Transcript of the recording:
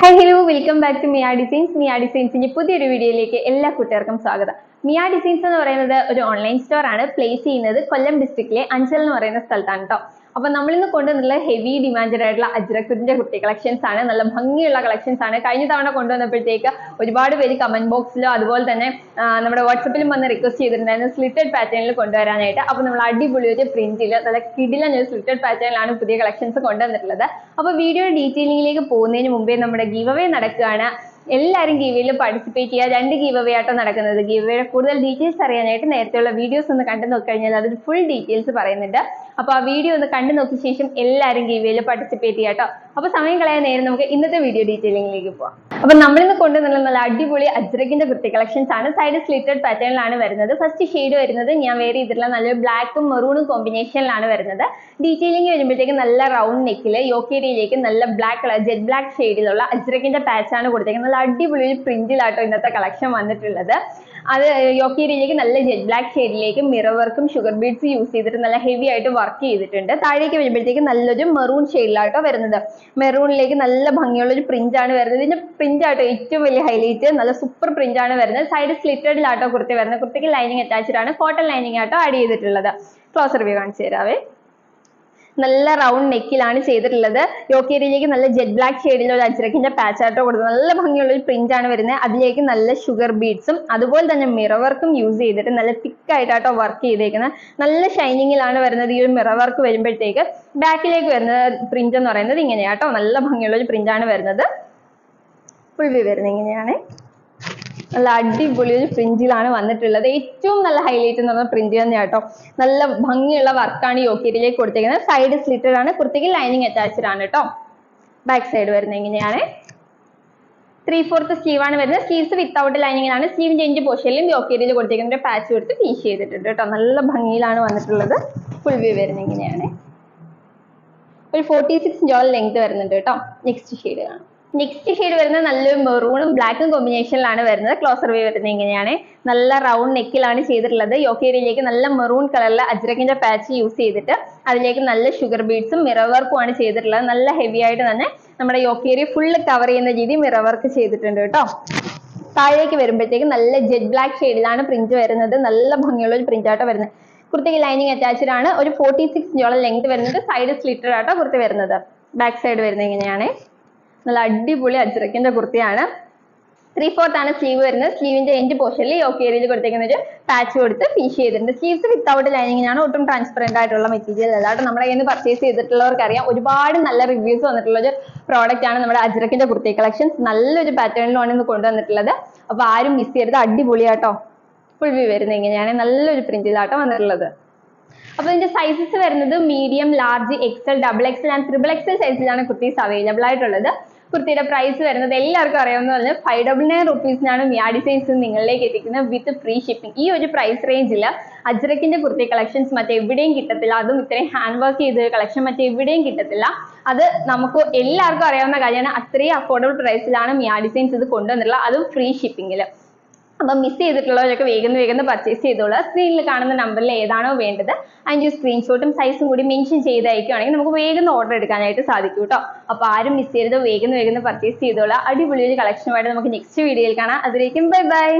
Hi hello welcome back to Miya designs Miya ഡിസൈൻസിന്റെ പുതിയൊരു വീഡിയോയിലേക്ക് എല്ലാ കൂട്ടുകാർക്കും സ്വാഗതം. മിയ ഡിസൈൻസ് എന്ന് പറയുന്നത് ഒരു ഓൺലൈൻ സ്റ്റോർ ആണ്. പ്ലേസ് ചെയ്യുന്നത് കൊല്ലം ഡിസ്ട്രിക്റ്റിലെ അഞ്ചൽ എന്ന് പറയുന്ന സ്ഥലത്താണ് കേട്ടോ അപ്പൊ നമ്മളിന്ന് കൊണ്ടുവന്നുള്ള ഹെവി ഡിമാൻഡഡ് ആയിട്ടുള്ള അജ്രക്കുറ്റിന്റെ കുട്ടി കളക്ഷൻസ് ആണ്. നല്ല ഭംഗിയുള്ള കളക്ഷൻസ് ആണ്. കഴിഞ്ഞ തവണ കൊണ്ടുവന്നപ്പോഴത്തേക്ക് ഒരുപാട് പേര് കമന്റ് ബോക്സിലോ അതുപോലെ തന്നെ നമ്മുടെ വാട്സപ്പിലും വന്ന് റിക്വസ്റ്റ് ചെയ്തിട്ടുണ്ടായിരുന്നു സ്ലിറ്റഡ് പാറ്റേണിൽ കൊണ്ടുവരാനായിട്ട്. അപ്പൊ നമ്മൾ അടിപൊളി ഒരു പ്രിന്റിൽ നല്ല കിടിലൻ ഒരു സ്ലിറ്റഡ് പാറ്റേണിലാണ് പുതിയ കളക്ഷൻസ് കൊണ്ടുവന്നിട്ടുള്ളത്. അപ്പൊ വീഡിയോ ഡീറ്റെയിലിംഗിലേക്ക് പോകുന്നതിന് മുമ്പേ നമ്മുടെ ഗീവ് നടക്കുകയാണ്. എല്ലാവരും ഗീവയിൽ പാർട്ടിസിപ്പേറ്റ് ചെയ്യുക. രണ്ട് ഗീവ് അവേ ആട്ടോ നടക്കുന്നത്. ഗീവയുടെ കൂടുതൽ ഡീറ്റെയിൽസ് അറിയാനായിട്ട് നേരത്തെയുള്ള വീഡിയോസ് ഒന്ന് കണ്ടു നോക്കിക്കഴിഞ്ഞാൽ അതിൽ ഫുൾ ഡീറ്റെയിൽസ് പറയുന്നുണ്ട്. അപ്പോൾ ആ വീഡിയോ ഒന്ന് കണ്ടു നോക്കിയ ശേഷം എല്ലാവരും ഗീവയിൽ പാർട്ടിസിപ്പേറ്റ് ചെയ്യാം കേട്ടോ അപ്പോൾ സമയം കളയാൻ നേരം നമുക്ക് ഇന്നത്തെ വീഡിയോ ഡീറ്റെയിലിംഗിലേക്ക് പോവാം. അപ്പോൾ നമ്മളിന്ന് കൊണ്ടുവന്നുള്ള നല്ല അടിപൊളി അജ്രകിന്റെ കുർത്തി കളക്ഷൻസ് ആണ്. സൈഡ് സ്ലിറ്റഡ് പാറ്റേണിലാണ് വരുന്നത്. ഫസ്റ്റ് ഷെയ്ഡ് വരുന്നത് ഞാൻ വേറെ ചെയ്തിട്ടുള്ള നല്ലൊരു ബ്ലാക്കും മെറൂണും കോമ്പിനേഷനിലാണ് വരുന്നത്. ഡീറ്റെയിലിംഗ് വരുമ്പോഴത്തേക്ക് നല്ല റൗണ്ട് നെക്കിൽ യോക്കേരിയിലേക്ക് നല്ല ബ്ലാക്ക് കളർ ജെറ്റ് ബ്ലാക്ക് ഷെയ്ഡിലുള്ള അജ്രകിന്റെ പാച്ച് ആണ് കൊടുത്തേക്കുന്നത്. നല്ല അടിപൊളി ഒരു പ്രിന്റിലാട്ടോ ഇന്നത്തെ കളക്ഷൻ വന്നിട്ടുള്ളത്. അത് യോക്കീരിയിലേക്ക് നല്ല ജെറ്റ് ബ്ലാക്ക് ഷെയ്ഡിലേക്ക് മിറർ വർക്കും ഷുഗർ ബീഡ്സ് യൂസ് ചെയ്തിട്ട് നല്ല ഹെവി ആയിട്ട് വർക്ക് ചെയ്തിട്ടുണ്ട്. താഴേക്ക് വരുമ്പോഴത്തേക്ക് നല്ലൊരു മെറൂൺ ഷെയ്ഡിലാട്ടോ വരുന്നത്. മെറൂണിലേക്ക് നല്ല ഭംഗിയുള്ള ഒരു പ്രിന്റ് ആണ് വരുന്നത്. ഇതിന്റെ പ്രിന്റ് ആട്ടോ ഏറ്റവും വലിയ ഹൈലൈറ്റ് നല്ല സൂപ്പർ പ്രിന്റ് ആണ് വരുന്നത്. സൈഡ് സ്ലിറ്റഡിലാട്ടോ കുർത്തി വരുന്നത്. കുർത്തിക്ക് ലൈനിങ് അറ്റാച്ച്ഡ് ആണ്. കോട്ടൺ ലൈനിങ് ആട്ടോ ആഡ് ചെയ്തിട്ടുള്ളത്. ക്ലോസർ വ്യൂ കാണിച്ചു തരാവേ. നല്ല റൗണ്ട് നെക്കിലാണ് ചെയ്തിട്ടുള്ളത്. യോക്കേരിയിലേക്ക് നല്ല ജെറ്റ് ബ്ലാക്ക് ഷെയ്ഡിൽ ഒരു അജ്രക്കിന്റെ പാച്ച് ആട്ടോ കൊടുത്തത്. നല്ല ഭംഗിയുള്ള ഒരു പ്രിന്റ് ആണ് വരുന്നത്. അതിലേക്ക് നല്ല ഷുഗർ ബീഡ്സും അതുപോലെ തന്നെ മിറർ വർക്കും യൂസ് ചെയ്തിട്ട് നല്ല തിക്ക് ആയിട്ടാട്ടോ വർക്ക് ചെയ്തേക്കുന്നത്. നല്ല ഷൈനിങ്ങിലാണ് വരുന്നത് ഈ ഒരു മിറർ വർക്ക് വരുമ്പോഴത്തേക്ക്. ബാക്കിലേക്ക് വരുന്ന പ്രിന്റ് എന്ന് പറയുന്നത് ഇങ്ങനെയാട്ടോ. നല്ല ഭംഗിയുള്ള ഒരു പ്രിന്റ് ആണ് വരുന്നത്. ഫുൾ വ്യൂ വരുന്നത് ഇങ്ങനെയാണ്. നല്ല അടിപൊളി ഒരു പ്രിന്റിലാണ് വന്നിട്ടുള്ളത്. ഏറ്റവും നല്ല ഹൈലൈറ്റ് എന്ന് പറഞ്ഞ പ്രിന്റ് തന്നെയാണ് കേട്ടോ നല്ല ഭംഗിയുള്ള വർക്കാണ് യോക്കേരിയിലേക്ക് കൊടുത്തേക്കുന്നത്. സൈഡ് സ്ലിറ്റഡ് ആണ്. കുർത്തിക്ക് ലൈനിങ് അറ്റാച്ച്ഡ് ആണ് കേട്ടോ ബാക്ക് സൈഡ് വരുന്നത് ഇങ്ങനെയാണ് ത്രീ ഫോർത്ത് സ്ലീവ് ആണ് വരുന്നത്. സ്ലീവ്സ് വിത്തൗട്ട് ലൈനിങ്ങിലാണ് സ്ലീവിന്റെ എഞ്ച് പോഷനിലും യോക്കേരിയിൽ കൊടുത്തേക്കുന്ന പാച്ച് കൊടുത്ത് ഫീഷ് ചെയ്തിട്ടുണ്ട് കേട്ടോ നല്ല ഭംഗിയിലാണ് വന്നിട്ടുള്ളത്. ഫുൾ വ്യൂ വരുന്നത് ഇങ്ങനെയാണ് ഒരു ഫോർട്ടി സിക്സ് ജോൾ ലെങ്ത് വരുന്നുണ്ട് കേട്ടോ നെക്സ്റ്റ് ഷെയ്ഡ് കാണാം. നെക്സ്റ്റ് ഷെയ്ഡ് വരുന്നത് നല്ലൊരു മെറൂണും ബ്ലാക്കും കോമ്പിനേഷനിലാണ് വരുന്നത്. ക്ലോസർ വേ വരുന്നത് ഇങ്ങനെയാണ്. നല്ല റൗണ്ട് നെക്കിലാണ് ചെയ്തിട്ടുള്ളത്. യോക്കേരിയിലേക്ക് നല്ല മെറൂൺ കളറിലെ അജ്രക്കിന്റെ പാച്ച് യൂസ് ചെയ്തിട്ട് അതിലേക്ക് നല്ല ഷുഗർ ബീഡ്സും മിറർ വർക്കും ആണ് ചെയ്തിട്ടുള്ളത്. നല്ല ഹെവി ആയിട്ട് തന്നെ നമ്മുടെ യോക്കേരി ഫുള്ള് കവർ ചെയ്യുന്ന രീതി മിറർ വർക്ക് ചെയ്തിട്ടുണ്ട് കേട്ടോ. താഴേക്ക് വരുമ്പോഴത്തേക്ക് നല്ല ജെറ്റ് ബ്ലാക്ക് ഷെയ്ഡിലാണ് പ്രിന്റ് വരുന്നത്. നല്ല ഭംഗിയുള്ള ഒരു പ്രിന്റ് ആട്ടോ വരുന്നത്. കുർത്തിക്ക് ലൈനിങ് അറ്റാച്ച്ഡ് ആണ്. ഒരു ഫോർട്ടി സിക്സ് ഇഞ്ചോളം ലെങ്ത് വരുന്നത്. സൈഡ് സ്ലിറ്റഡ് ആട്ടോ കുർത്തി വരുന്നത്. ബാക്ക് സൈഡ് വരുന്നത് ഇങ്ങനെയാണ്. നല്ല അടിപൊളി അജ്രക്കിന്റെ കുർത്തിയാണ്. ത്രീ ഫോർത്ത് ആണ് സ്ലീവ് വരുന്നത്. സ്ലീവിന്റെ എൻഡ് പോർഷനിൽ യോക്ക് ഏരിയയിൽ കൊടുത്തേക്കുന്ന ഒരു പാച്ച് കൊടുത്ത് ഫിനിഷ് ചെയ്തിട്ടുണ്ട്. സ്ലീവ്സ് വിത്തൗട്ട് ലൈനിങ്ങിനാണ് ഒട്ടും ട്രാൻസ്പെറന്റ് ആയിട്ടുള്ള മെറ്റീരിയൽ അല്ലാണ്ട് നമ്മുടെ കയ്യിൽ നിന്ന് പർച്ചേസ് ചെയ്തിട്ടുള്ളവർക്ക് അറിയാം ഒരുപാട് നല്ല റിവ്യൂസ് വന്നിട്ടുള്ള ഒരു പ്രോഡക്റ്റ് ആണ് നമ്മുടെ അജ്രക്കിന്റെ കുർത്തി കളക്ഷൻസ് നല്ലൊരു പാറ്റേണിലാണ് ഇന്ന് കൊണ്ടുവന്നിട്ടുള്ളത്. അപ്പൊ ആരും മിസ് ചെയ്യരുത്. അടിപൊളിയാട്ടോ. ഫുൾ വ്യൂ വരുന്നത് ഇങ്ങനെയാണ്. നല്ലൊരു പ്രിന്റിലാട്ടോ വന്നിട്ടുള്ളത്. അപ്പൊ ഇതിന്റെ സൈസസ് വരുന്നത് medium large XL double XL and triple XL സൈസിലാണ് കുർത്തീസ് അവൈലബിൾ ആയിട്ടുള്ളത്. കുർത്തിയുടെ പ്രൈസ് വരുന്നത് എല്ലാവർക്കും അറിയാവുന്ന പറഞ്ഞാൽ ഫൈവ് ഡബിൾ നയൻ റുപ്പീസിനാണ് മിയാ ഡിസൈൻസ് നിങ്ങളിലേക്ക് എത്തിക്കുന്നത് വിത്ത് ഫ്രീ ഷിപ്പിംഗ് ഈ ഒരു പ്രൈസ് റേഞ്ചിൽ അജ്രക്കിന്റെ കുർത്തി കളക്ഷൻസ് മറ്റെവിടെയും കിട്ടത്തില്ല. അതും ഇത്രയും ഹാൻഡ് വർക്ക് ചെയ്ത കളക്ഷൻ മറ്റെവിടെയും കിട്ടത്തില്ല. അത് നമുക്ക് എല്ലാവർക്കും അറിയാവുന്ന കാര്യമാണ്. അത്രയും അഫോർഡബിൾ പ്രൈസിലാണ് മിയാ ഡിസൈൻസ് ഇത് കൊണ്ടുവന്നിട്ടുള്ളത്. അതും ഫ്രീ ഷിപ്പിംഗിൽ അപ്പം മിസ് ചെയ്തിട്ടുള്ളവരൊക്കെ വേഗം വേഗം പർച്ചേസ് ചെയ്തോളുക സ്ക്രീനിൽ കാണുന്ന നമ്പറിൽ ഏതാണോ വേണ്ടത് അതിന്റെ സ്ക്രീൻഷോട്ടും സൈസും കൂടി മെൻഷൻ ചെയ്ത് നമുക്ക് വേഗം ഓർഡർ എടുക്കാനായിട്ട് സാധിക്കും കേട്ടോ അപ്പോൾ ആരും മിസ് ചെയ്യരുത് വേഗം വേഗം പർച്ചേസ് ചെയ്തോളുക അടിപൊളി ഒരു കളക്ഷനുമായിട്ട് നമുക്ക് നെക്സ്റ്റ് വീഡിയോയിൽ കാണാം. അതിലേക്കും ബൈ ബൈ